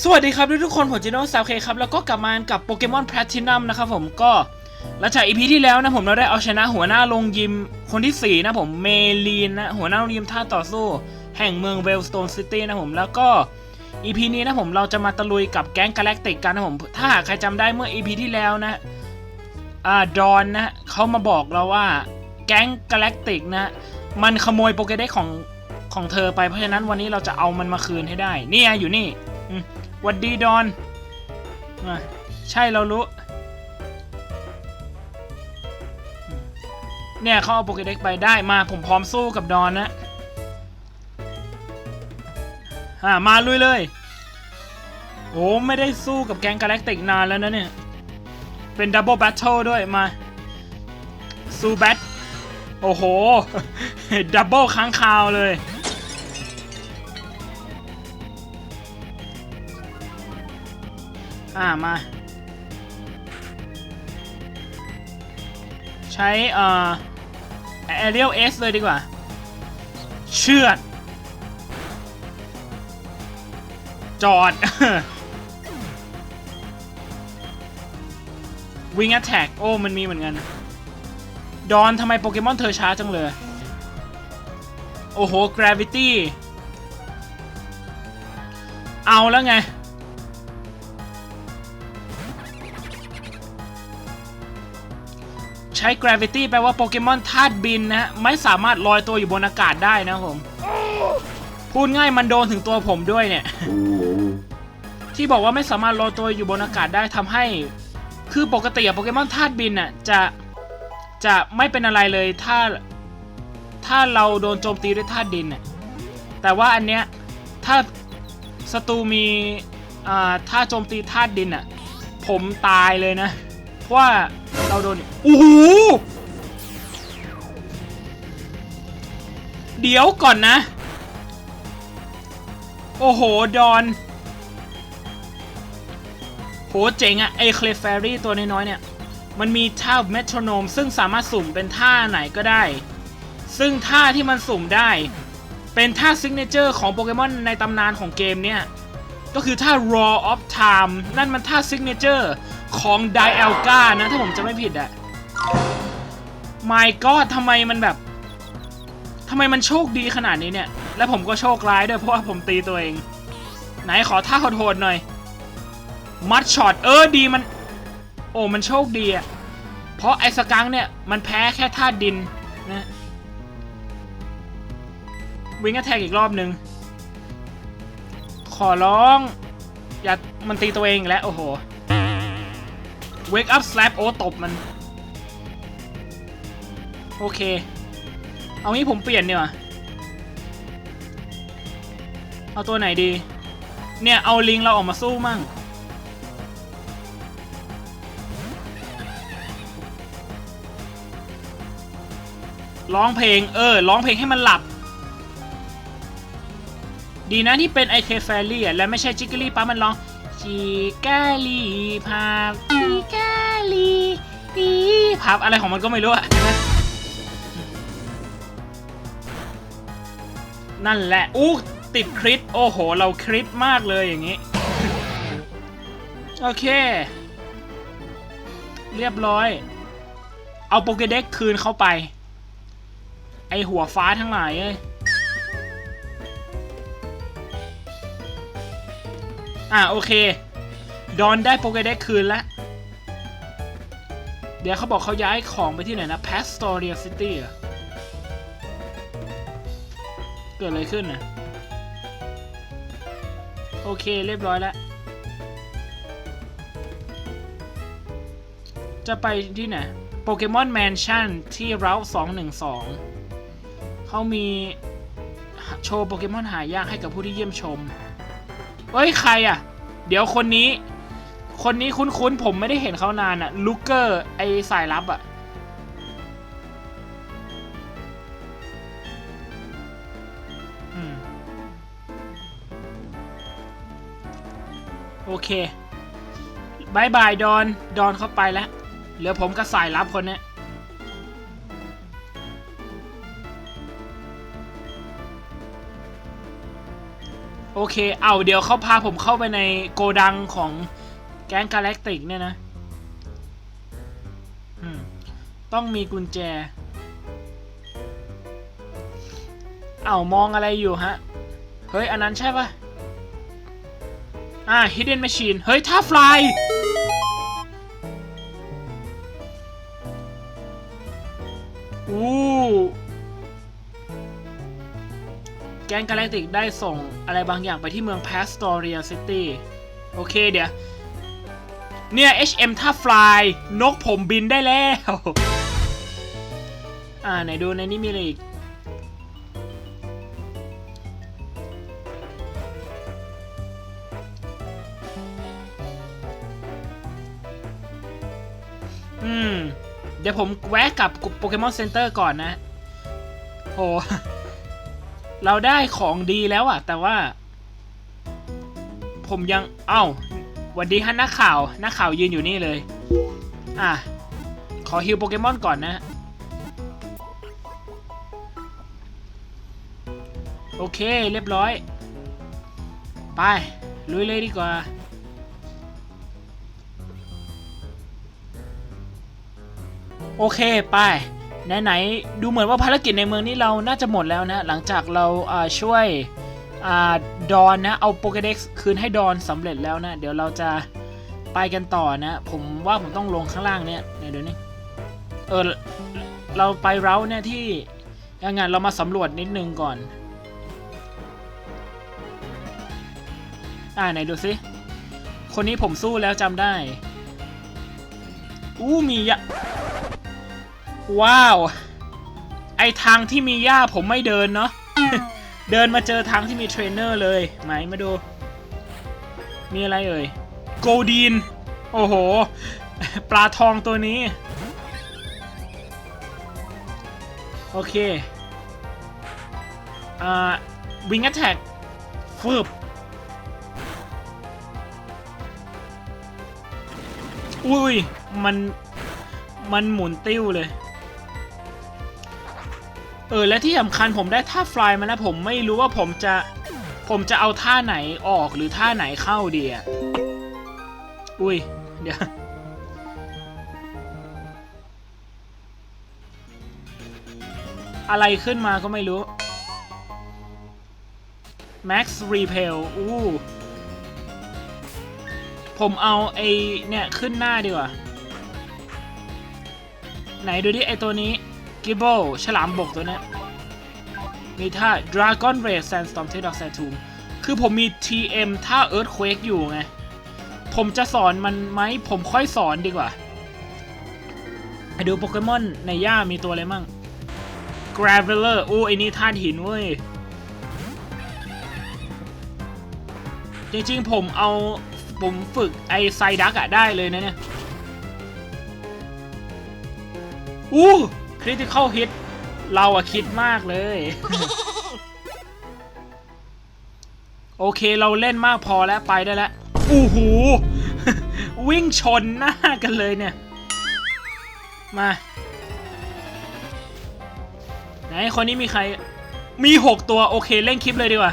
สวัสดีครับทุกๆคนผมจิโน่สาวเคครับ แล้วก็กลับมากับโปเกมอนแพลทินัมนะครับผมก็หลังจากอีพีที่แล้วนะผมเราได้เอาชนะหัวหน้าโรงยิมคนที่ 4 นะผมเมลีนนะหัวหน้าโรงยิมท่าต่อสู้ แห่งเมืองเวลสโตนซิตี้นะผมแล้วก็อีพีนี้นะผมเราจะมาตะลุยกับแก๊งกาแล็กติกกันนะผมถ้าหากใครจำได้เมื่ออีพีที่แล้วนะอ่าดอนนะเขามาบอกเราว่าแก๊งกาแล็กติกนะมันขโมยโปเกเด็กของของเธอไปเพราะฉะนั้นวันนี้เราจะเอามันมาคืนให้ได้นี่อยู่นี่อื วัดดีดอนใช่เรารู้ เนี่ยเขาเอาโปเกเด็กไปได้มาผมพร้อมสู้กับดอนนะอ่ามาลุยเลย โอ้ไม่ได้สู้กับแก๊งกาแล็กติกนานแล้วนะเนี่ย เป็นดับเบิลแบทเทิลด้วยมาซูแบทโอ้โห ดับเบิลค้างคาวเลย อ่ามา ใช้เอ่อ Ariel S เลยดีกว่า เชือด จอดวิง a t แท็กโอ้ มันมีเหมือนกัน ดอนทำไมโปเกมอนเธอช้าจังเลย โอ้โห Gravity เอาแล้วไง ช้ gravity แปลว่าโปเกมอนธาตุบินนะฮะไม่สามารถลอยตัวอยู่บนอากาศได้นะผม พูดง่ายมันโดนถึงตัวผมด้วยเนี่ย ที่บอกว่าไม่สามารถลอยตัวอยู่บนอากาศได้ทำให้ คือปกติอะโปเกมอนธาตุบินน่ะจะจะไม่เป็นอะไรเลยถ้าถ้าเราโดนโจมตีด้วยธาตุดินน่ะแต่ว่าอันเนี้ยถ้าศัตรูมีอ่าถ้าโจมตีธาตุดินน่ะผมตายเลยนะ ว่าเราโดนโอ้โหเดี๋ยวก่อนนะ โอ้โห ดอน โหเจ๋งอะไอเคลฟเฟรี่ตัวน้อยๆเนี่ย มันมีท่าเมทรโนม ซึ่งสามารถสุ่มเป็นท่าไหนก็ได้ ซึ่งท่าที่มันสุ่มได้ เป็นท่าซิกเนเจอร์ของโปเกมอนในตำนานของเกมเนี่ย ก็คือท่า Raw of Time นั่นมันท่าซิกเนเจอร์ ของ d i a l g a นะ ถ้าผมจะไม่ผิดอะ My God ทำไมมันแบบทำไมมันโชคดีขนาดนี้เนี่ย และผมก็โชคร้ายด้วยเพราะว่าผมตีตัวเอง ไหนขอท่าโหดๆหน่อย มัดช็อตเออดีมัน โอ้มันโชคดีอะเพราะไอ้สกังเนี่ย มันแพ้แค่ท่าดินนะวิงแอทแทกอีกรอบหนึ่งขอร้อง อย่ามันตีตัวเองแล้ว โอ้โห Wake up slap โอ้ตบมัน โอเค เอางี้ผมเปลี่ยนเนี่ยเอาตัวไหนดี เนี่ย เอาลิงเราออกมาสู้มั่ง ร้องเพลง เออ ร้องเพลงให้มันหลับ ดีนะที่เป็นไอเคแฟรี่อะและไม่ใช่จิกกลี่ป้ามันร้องจิกกลี่พาจิก กลี่อีพับอะไรของมันก็ไม่รู้อะนั่นแหละ อู้ติดคริสโอ้โห เราคริสมากเลยอย่างนี้ โอเค เรียบร้อย เอาโปเกเด็กคืนเข้าไป ไอหัวฟ้าทั้งหลายเอ้ยอะโอเค ดอนได้โปเกเด็กคืนแล้ว เดี๋ยวเขาบอกเขาย้ายของไปที่ไหนนะ Pastoria City เหรอเกิดอะไรขึ้นนะโอเคเรียบร้อยแล้ว จะไปที่ไหนโปเกมอนแมนชั่นที่เรา212เขามีโชว์โปเกมอนหายากให้กับผู้ที่เยี่ยมชมเฮ้ย ใครอะ เดี๋ยวคนนี้ คนนี้คุ้นๆ ผมไม่ได้เห็นเขานานอะลูเกอร์ ไอสายลับอะโอเคบายบายดอน ดอนเข้าไปแล้ว เหลือผมกับสายลับคนนี้โอเค เอาเดี๋ยวเขาพาผมเข้าไปในโกดังของ ก๊งกาแล็กติกเนี่ยนะต้องมีกุญแจ เอามองอะไรอยู่ฮะ เฮ้ย อันนั้นใช่ปะอ่า hidden machine เฮ้ยท่าฟลายอู้แกงกาแล็กติกได้ส่งอะไรบางอย่างไปที่เมือง Pastoria City โอเคเดี๋ยว เนี่ย HM ท่าฟลายนกผมบินได้แล้ว อ่า ไหนดูในนี้มีอะไรอีก อืม เดี๋ยวผมแวะกลับโปเกมอนเซ็นเตอร์ก่อนนะโหเราได้ของดีแล้วอะแต่ว่า ผมยัง เอ้า วันดีฮะนักข่าวนักข่าวยืนอยู่นี่เลย อะ ขอฮิวโปเกมอนก่อนนะ โอเคเรียบร้อย ไป ลุยเลยดีกว่า โอเค ไป ไหน ๆ ดูเหมือนว่าภารกิจในเมืองนี้เราน่าจะหมดแล้วนะ หลังจากเราช่วย ดอนนะ เอาโปเกเด็กซ์คืนให้ดอนสำเร็จแล้วนะ เดี๋ยวเราจะไปกันต่อนะ ผมว่าผมต้องลงข้างล่างเนี่ยเนี่ยเดี๋ยวนี้เออเราไปเร้าเนี่ยที่ยังไงเรามาสำรวจนิดนึงก่อน อ่าไหนดูสิ คนนี้ผมสู้แล้วจำได้ อู้มียะว้าว ไอทางที่มีหญ้าผมไม่เดินเนาะ เดินมาเจอทางที่มีเทรนเนอร์เลยไหนมาดู มีอะไรเอ่ยโกดีน โอ้โห ปลาทองตัวนี้ โอเคอ่าวิง a t แท็กฟืบอุ้ย มัน มันหมุนติ้วเลย เออและที่สำคัญผมได้ท่าฟลายมาแล้วผมไม่รู้ว่าผมจะ ผมจะเอาท่าไหนออกหรือท่าไหนเข้าดีอะอุ้ย เดี๋ยวอะไรขึ้นมาก็ไม่รู้ Max Repel อู้ผมเอาไอเนี่ย ขึ้นหน้าดีกว่า ไหนดูดิไอตัวนี้ กิบเบิลฉลามบกตัวนี้มีท่า Dragon Raid Sandstorm t e d o x Saturn คือผมมี TM ท่า Earthquake อยู่ไง ผมจะสอนมันไหม ผมค่อยสอนดีกว่าไปดูโปเกมอนในย่ามีตัวอะไรมั่ง Graveler โอ้ไอนี่ธาตุหินเว้ย จริงๆ ผมเอา ผมฝึกไอไซดักอะได้เลยนะเนี่ย อู้ คริติคอลฮิตเราอะคิดมากเลย โอเคเราเล่นมากพอแล้วไปได้แล้วอู้หู วิ่งชนหน้ากันเลยเนี่ย มา ไหนคนนี้มีใคร มี 6 ตัวโอเคเล่นคลิปเลยดีกว่า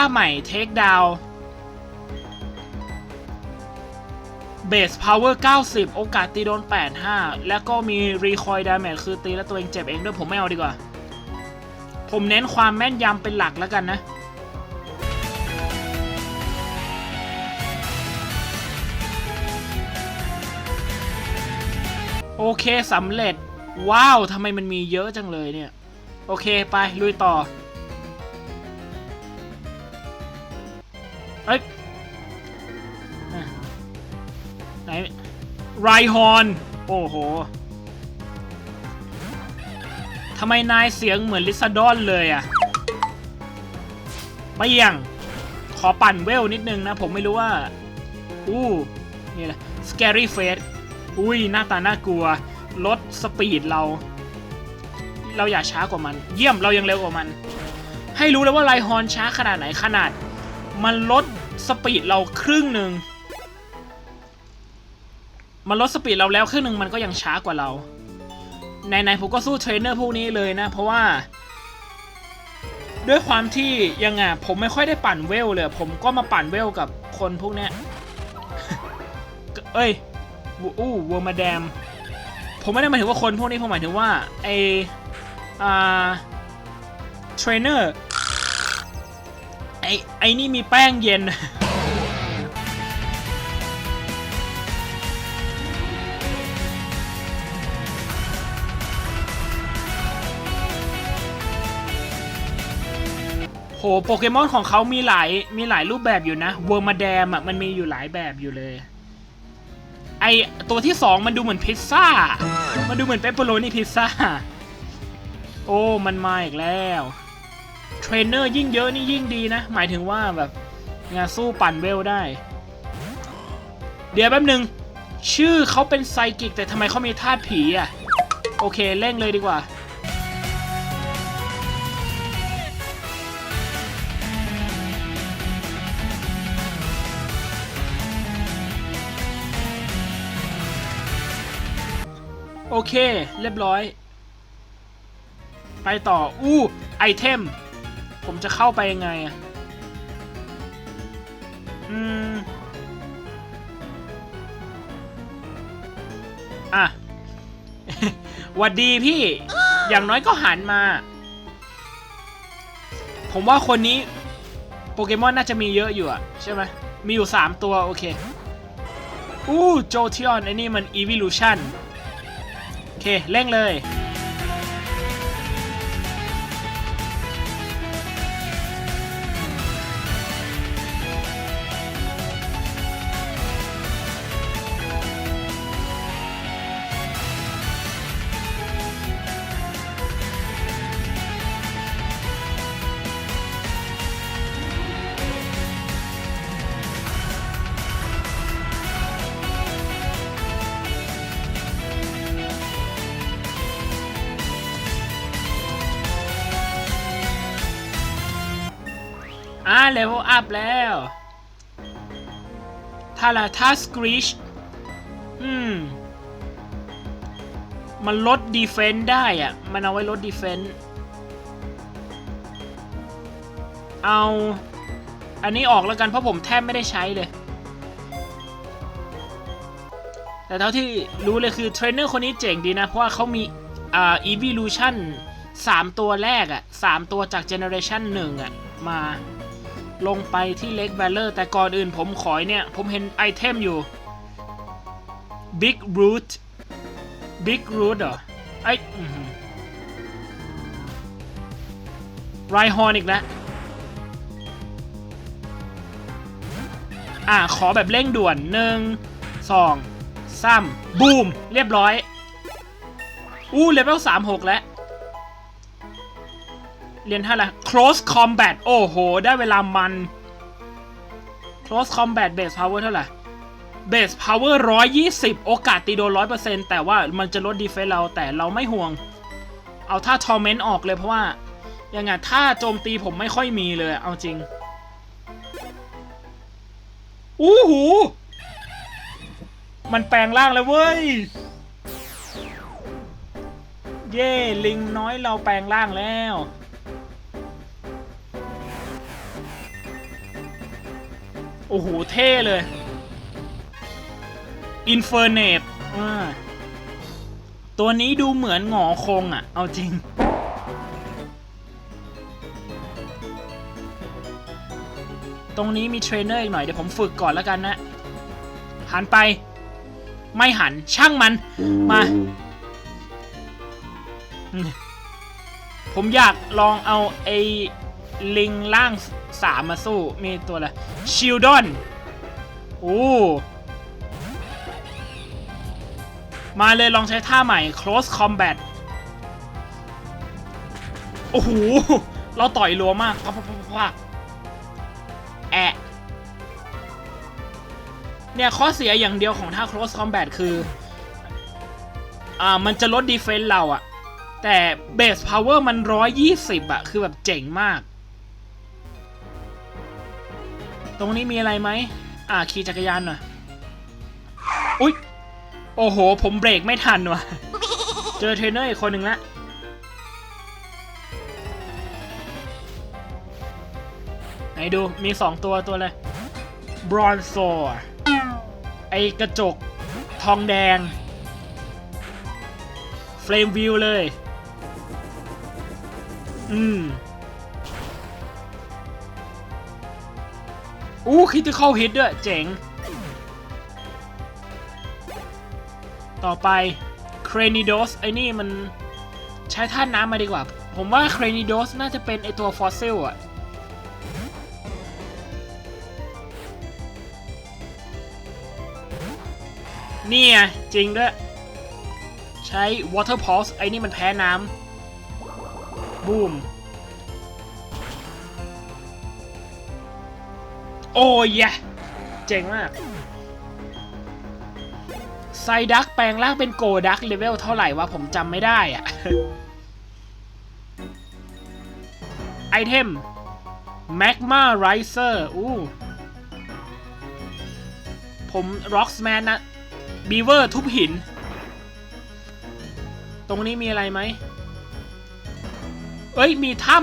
าใหม่เทคดาวเบสพาวเวอร์90 โอกาสตีโดน 85 แล้วก็มีรีคอยดาเมจคือตีแล้วตัวเองเจ็บเองด้วยผมไม่เอาดีกว่า ผมเน้นความแม่นยำเป็นหลักแล้วกันนะ โอเคสำเร็จ ว้าวทำไมมันมีเยอะจังเลยเนี่ย โอเคไปลุยต่อ อ้ยไหนไรฮอน โอ้โหทำไมนายเสียงเหมือนลิซาดอนเลยอะไม่ยังขอปั่นเวลนิดนึงนะ ผมไม่รู้ว่า อู้นี่แหละ scary face อุ้ยหน้าตาน่ากลัว ลดสปีดเรา เราอย่าช้ากว่ามัน เยี่ยมเรายังเร็วกว่ามัน ให้รู้เลยว่าไลฮอนช้าขนาดไหนขนาด มันลด สปีดเราครึ่งหนึ่ง มันลดสปีดเราแล้วครึ่งหนึ่งมันก็ยังช้ากว่าเราไหนๆผมก็สู้เทรนเนอร์พวกนี้เลยนะ เพราะว่า ด้วยความที่ยังไงผมไม่ค่อยได้ปั่นเวลเลย ผมก็มาปั่นเวลกับคนพวกเนี้ย เอ้ยอู้วัวมาแดม ผมไม่ได้หมายถึงว่าคนพวกนี้ผมหมายถึงว่าไออ่าเทรนเนอร์ ไอไอนี่มีแป้งเย็น โหโปเกมอนของเขามีหลายมีหลายรูปแบบอยู่นะเวอร์มาแดมอะมันมีอยู่หลายแบบอยู่เลย ไอตัวที่สองมันดูเหมือนพิซซ่า มันดูเหมือนเปปเปอโรนี่พิซซ่า โอ้ มันมาอีกแล้ว เทรนเนอร์ยิ่งเยอะนี่ยิ่งดีนะ หมายถึงว่าแบบงานสู้ปั่นเวลได้ เดี๋ยวแป๊บหนึ่งชื่อเขาเป็นไซกิกแต่ทำไมเขามีธาตุผีอะ โอเคเร่งเลยดีกว่า โอเค เรียบร้อย ไปต่อ อู้ ไอเทม ผมจะเข้าไปยังไงอะอืม อะหวัดดีพี่ อย่างน้อยก็หันมา ผมว่าคนนี้ โปเกมอนน่าจะมีเยอะอยู่อะใช่ไหม มีอยู่ 3 ตัว โอเค อู้โจทิออนไอ้นี่มัน Evolution โอเค เร่งเลย แล้วถ้าละถ้าสกรีชอืม มันลดดีเฟน s ์ได้อะมันเอาไว้ลดดีเฟน s ์เอา อันนี้ออกแล้วกันเพราะผมแทบไม่ได้ใช้เลย แต่เท่าที่รู้เลยคือเทรนเนอร์คนนี้เจ๋งดีนะ เพราะว่าเขามีอ่า evolution 3ตัวแรกอะ่ะ3ตัวจาก generation 1อะมา ลงไปที่เล็ก v a l เลอร์แต่ก่อนอื่นผมขอเนี่ย ผมเห็นไอเทมอยู่ Big Root Big Root เหรอไอไรฮอนอีกแล้วอะ ขอแบบเร่งด่วนหนึ่งสองสามบูม เรียบร้อย อู้เลเวลสามหกแล้ว เรียนท่าอะไร close combat โอ้โห ได้เวลามัน close combat base power เท่าไหร่ base power 120 โอกาสตีโดน 100%แต่ว่ามันจะลด defense เราแต่เราไม่ห่วง เอาท่า torment ออกเลยเพราะว่า ยังไงท่าโจมตีผมไม่ค่อยมีเลยเอาจริง อู้หู มันแปลงร่างแล้วเว้ย เย่ลิงน้อยเราแปลงร่างแล้ว โอ้โห เท่เลยอินเฟอร์เนตตัวนี้ดูเหมือนหงอคงอะ เอาจริง ตรงนี้มีเทรนเนอร์อีกหน่อย เดี๋ยวผมฝึกก่อนแล้วกันนะ หันไป ไม่หันช่างมัน มา ผมอยากลองเอาไอ้ลิงล่าง สามมาสู้ มีตัวอะไรชิลดอนโอ้มาเลยลองใช้ท่าใหม่ close combat โอ้โห เราต่อยรัวมากพับพับพับพับแอะเนี่ยข้อเสียอย่างเดียวของท่า close combat คือ อ่า มันจะลดดีเฟนส์เราอะแต่เบสพาวเวอร์มัน 120อะคือแบบเจ๋งมาก ตรงนี้มีอะไรไหมอ่าขี่จักรยานหน่อยอุ๊ยโอ้โห ผมเบรกไม่ทันว่ะ เจอเทรนเนอร์อีกคนหนึ่งละไหนดูมีสองตัวตัวเลยบรอนโซไอกระจกทองแดง เฟรมวิวเลย อืม อู้คิดที่เข้าฮิตด้วย เจ๋ง ต่อไปเครนิโดสไอ้นี่มันใช้ท่าน้ำมาดีกว่า ผมว่าเครนิโดสน่าจะเป็นไอตัวฟอสซิลอะนี่ไงจริงด้วย ใช้ Water Pulse ไอ้นี่มันแพ้น้ำบูม โอ้ยเจ๋งมากไซดักแปลงร่างเป็นโกดักเลเวลเท่าไหร่วะผมจำไม่ได้อะไอเทม Magma Riser อู้ผม Rocksman นะ Beaver ทุบหิน ตรงนี้มีอะไรไหม เอ้ย มีถ้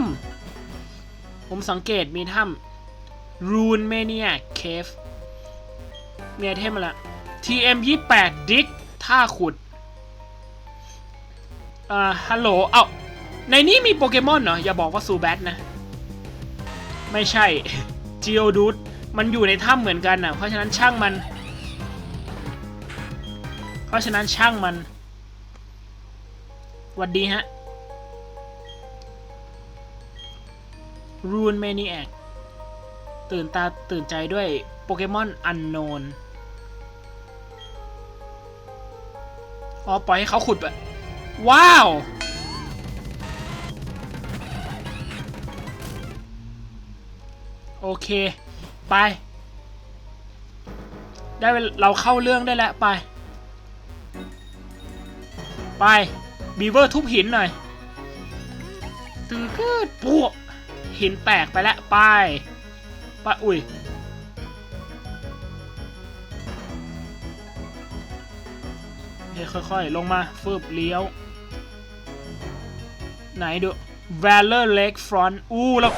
ำผมสังเกตมีถ้ำ Rune Maniac Cave มีไอเทมมาละ TM 28 Dick ท่าขุด อ่า ฮัลโหล เอ้า ในนี้มีโปเกมอนเหรอ อย่าบอกว่าซูแบทนะ ไม่ใช่ Geodude มันอยู่ในถ้ำเหมือนกันนะเพราะฉะนั้นช่างมัน เพราะฉะนั้นช่างมันหวัดดีฮะ Rune Maniac ตื่นตาตื่นใจด้วยโปเกมอนอันโนนอ๋อปล่อยให้เขาขุดไป ว้าว โอเค ไป ได้เราเข้าเรื่องได้แล้ว ไป ไป บีเวอร์ทุบหินหน่อยตือกืดปวกหินแตกไปแล้ว ไป ไปอุ้ยเดี๋ยค่อยๆ ลงมาฟืบเลี้ยว ไหนดู Valor Lake Front อู้เรา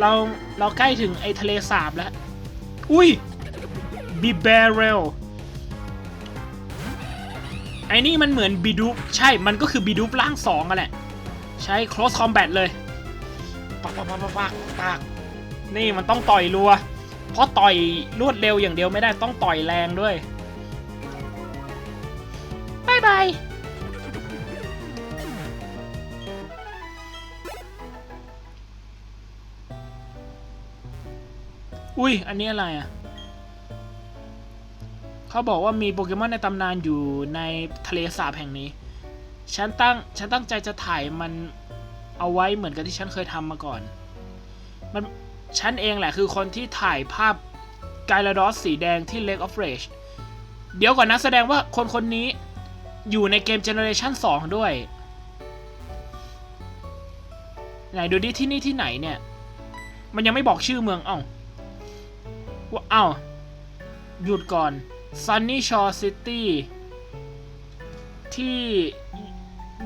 เรา เราใกล้ถึงไอ้ทะเลสาบแล้ว อุ้ย b ี b a r e l ไอ้นี่มันเหมือนบีดูใช่ มันก็คือบีดูร่างสองอะแหละ ใช้ close combat เลย ปักปักปักปักปักปัก นี่มันต้องต่อยรัว เพราะต่อยรวดเร็วอย่างเดียวไม่ได้ต้องต่อยแรงด้วยบายบายอุ้ย อันนี้อะไรอะ เขาบอกว่ามีโปเกมอนในตำนานอยู่ในทะเลสาบแห่งนี้ ฉันตั้ง ฉันตั้งใจจะถ่ายมันเอาไว้เหมือนกับที่ฉันเคยทำมาก่อน มัน ฉันเองแหละคือคนที่ถ่ายภาพไกลาดอสสีแดงที่ Lake of Rage เดี๋ยวก่อนนะแสดงว่าคนคนนี้อยู่ในเกม Generation 2 ด้วย ไหนดูดิที่นี่ที่ไหนเนี่ย มันยังไม่บอกชื่อเมือง เอ้าว่าเอ้า หยุดก่อน Sunny Shore City ที่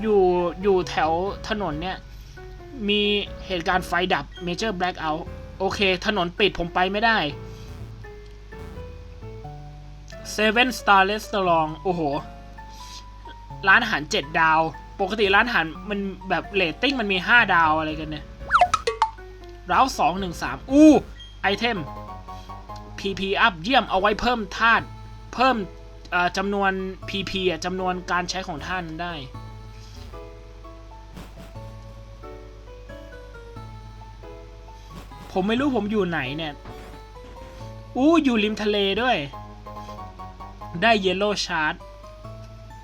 อยู่อยู่แถวถนนเนี่ย มีเหตุการณ์ไฟดับ Major Blackout โอเค ถนนปิดผมไปไม่ได้ Seven Star Restaurant โอ้โห ร้านอาหาร7ดดาว ปกติร้านอาหารมันแบบเรตติ้งมันมี5ดาวอะไรกันเนี่ยร้าว2 1 3อู้ไอเทม PP up เยี่ยมเอาไว้เพิ่มธาตุเพิ่มจำนวน PP อะจำนวนการใช้ของท่านได้ ผมไม่รู้ผมอยู่ไหนเนี่ย อู้อยู่ริมทะเลด้วย ได้เยลโล่ชาร์ t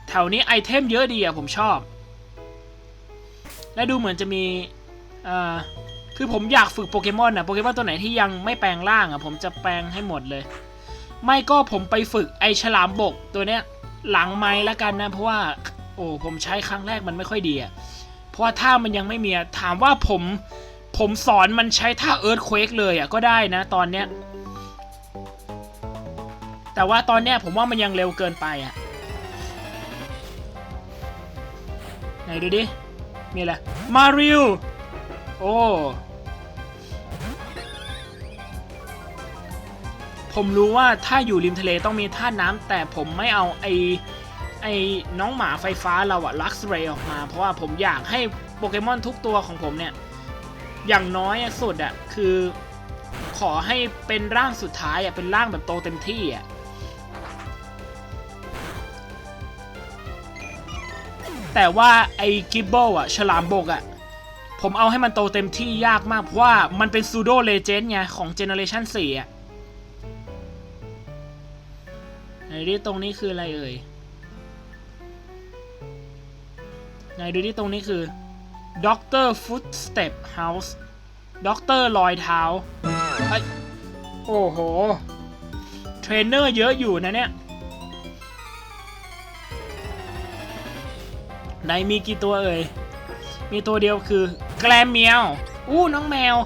แถวนี้ไอเทมเยอะดีอะผมชอบ และดูเหมือนจะมีเอ่อคือผมอยากฝึกโปเกมอนอะโปเกมอนตัวไหนที่ยังไม่แปลงร่างอะผมจะแปลงให้หมดเลย ไม่ก็ผมไปฝึกไอฉลามบกตัวเนี้ยหลังไม้แล้วกันนะ เพราะว่า โอ้ผมใช้ครั้งแรกมันไม่ค่อยดีอะเพราะว่าท่ามันยังไม่มีอะถามว่าผม ผมสอนมันใช้ท่าเอิร์ธเควกเลยอะก็ได้นะตอนเนี้ย แต่ว่าตอนเนี้ยผมว่ามันยังเร็วเกินไปอะไหนดูดิ มีอะไร มาริว โอ้ ผมรู้ว่าถ้าอยู่ริมทะเลต้องมีท่าน้ำแต่ผมไม่เอาไอไอน้องหมาไฟฟ้าเราอะลักซ์เรย์ออกมา เพราะว่าผมอยากให้โปเกมอนทุกตัวของผมเนี่ย อย่างน้อยสุดอะคือขอให้เป็นร่างสุดท้ายอะเป็นร่างแบบโตเต็มที่อะแต่ว่าไอ้กิบเบิลอะฉลามบกอะผมเอาให้มันโตเต็มที่ยากมากเพราะว่ามันเป็นซูโดเลเจนด์ไงของเจเนอเรชัน4อะไหนดิตรงนี้คืออะไรเอ่ยไหนดูดิตรงนี้คือ ด็อกเตอร์ฟุตสเต็ปเฮาส์ด็อกเตอร์ลอยเท้าเอ้ยโอ้โห เทรนเนอร์เยอะอยู่นะเนี่ยไหนมีกี่ตัวเอ่ย มีตัวเดียวคือแกลมเมียว อู้น้องแมว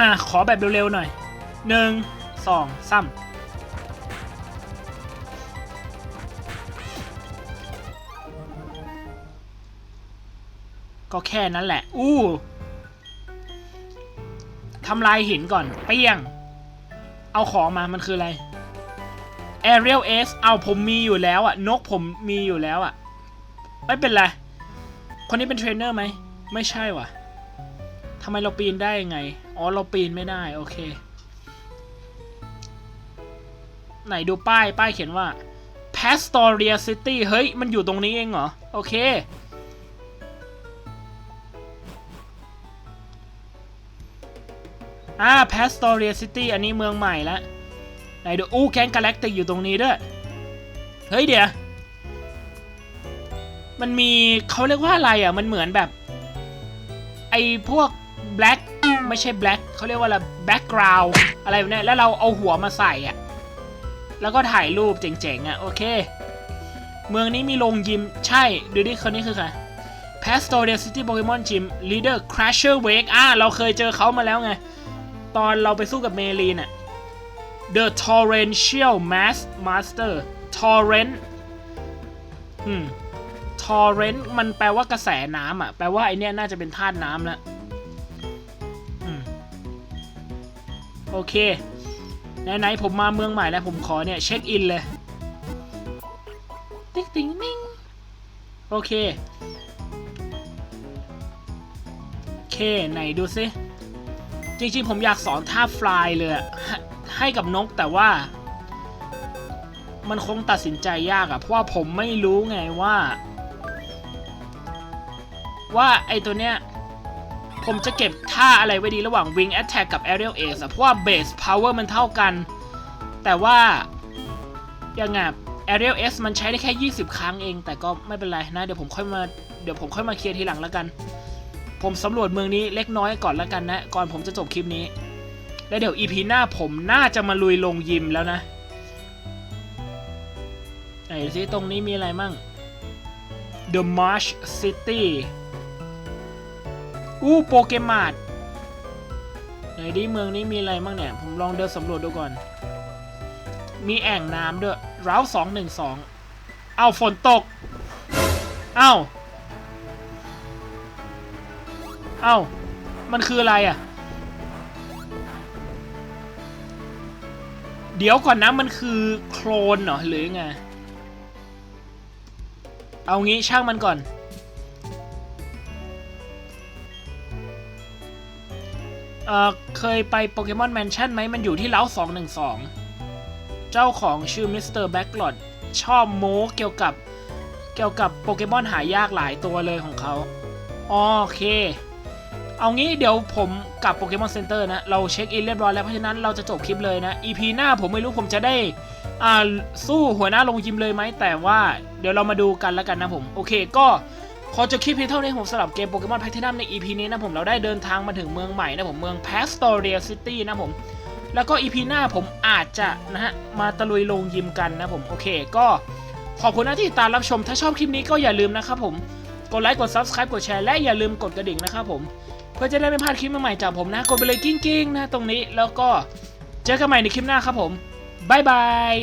อะ ขอแบบเร็วๆหน่อยหนึ่งสองสาม ก็แค่นั้นแหละ อู้ทำลายหินก่อนเปี้ยง เอาของมามันคืออะไร Ariel S เอาผมมีอยู่แล้วอะนกผมมีอยู่แล้วอะไม่เป็นไร คนนี้เป็นเทรนเนอร์ไหม ไม่ใช่ว่ะทำไมเราปีนได้ยังไง อ๋อ เราปีนไม่ได้ โอเค ไหนดูป้าย ป้ายเขียนว่า Pastoria City เฮ้ย มันอยู่ตรงนี้เองเหรอ โอเค อ่า Pastoria City อันนี้เมืองใหม่ล้วไหนดูอู้แก๊งกาแล็กติกอยู่ตรงนี้ด้วย เฮ้ยเดี๋ยว มันมีเขาเรียกว่าอะไรอะ มันเหมือนแบบ ไอ้พวก black ไม่ใช่ black เขาเรียกว่าอะไร background อะไรแบบเนี้ยแล้วเราเอาหัวมาใส่อะ แล้วก็ถ่ายรูปเจ๋งๆ อะ โอเค เมืองนี้มีโรงยิม ใช่ ดูดิคนนี้คือใคร Pastoria City Pokemon Gym Leader Crasher Wake อ่าเราเคยเจอเขามาแล้วไง ตอนเราไปสู้กับเมลีนอะ The Torrential Mass Master Torrent อืม Torrent มันแปลว่ากระแสน้ำอะ แปลว่าไอเนี้ยน่าจะเป็นธาตุน้ำแล้วโอเค ไหนๆผมมาเมืองใหม่แล้ว ผมขอเนี่ย เช็คอินเลย ติ๊งติ๊งนิ่งโอเค โอเค ไหนดูซิ จริงๆผมอยากสอนท่าฟลายเลยให้กับนกแต่ว่า มันคงตัดสินใจยากอะเพราะว่าผมไม่รู้ไงว่า ว่าไอตัวเนี้ย ผมจะเก็บท่าอะไรไว้ดีระหว่าง Wing Attack กับ Aerial Ace อะเพราะว่า Base Power มันเท่ากัน แต่ว่ายังไง Aerial S มันใช้ได้แค่ 20 ครั้งเอง แต่ก็ไม่เป็นไรนะ เดี๋ยวผมค่อยมาเดี๋ยวผมค่อยมาเคลียร์ทีหลังแล้วกัน ผมสำรวจเมืองนี้เล็กน้อยก่อนแล้วกันนะ ก่อนผมจะจบคลิปนี้ แล้วเดี๋ยว EP หน้าผมน่าจะมาลุยลงยิมแล้วนะไหนซิตรงนี้มีอะไรมั่ง The Marsh City อู้โปเกมอนไหนดิเมืองนี้มีอะไรมั่งเนี่ย ผมลองเดินสำรวจดูก่อน มีแอ่งน้ำด้วยร้าวสองหนึ่งสองเอาฝนตก เอ้า เอ้า มันคืออะไรอะ เดี๋ยวก่อนนะมันคือโคลนเหรอหรือไง เอางี้ช่างมันก่อน เอ่อ เคยไปโปเกมอนแมนชั่นไหมมันอยู่ที่เล้า212เจ้าของชื่อมิสเตอร์แบ็กหลอดชอบโม้เกี่ยวกับเกี่ยวกับโปเกมอนหายากหลายตัวเลยของเขา โอเค เอางี้เดี๋ยวผมกลับโปเกมอนเซ็นเตอร์นะ เราเช็คอินเรียบร้อยแล้วเพราะฉะนั้นเราจะจบคลิปเลยนะ EP หน้าผมไม่รู้ผมจะได้อ่าสู้หัวหน้าลงยิมเลยไหมแต่ว่าเดี๋ยวเรามาดูกันแล้วกันนะผม โอเคก็ขอจบคลิปเพียงเท่านี้ผมสำหรับเกมโปเกมอนแพทินัมใน EP นี้นะผมเราได้เดินทางมาถึงเมืองใหม่นะผมเมือง Pastoria City นะผมแล้วก็อีพีหน้าผมอาจจะนะฮะมาตะลุยลงยิมกันนะผมโอเคก็ขอบคุณนะที่ติดตามรับชมถ้าชอบคลิปนี้ก็อย่าลืมนะครับผมกดไลค์กด Subscribe กดแชร์และอย่าลืมกดกระดิ่งนะครับผม เพื่อจะได้ไม่พลาดคลิปใหม่ๆจากผมนะ กดไปเลยกิ้งๆนะตรงนี้แล้วก็เจอกันใหม่ในคลิปหน้าครับผมบายบาย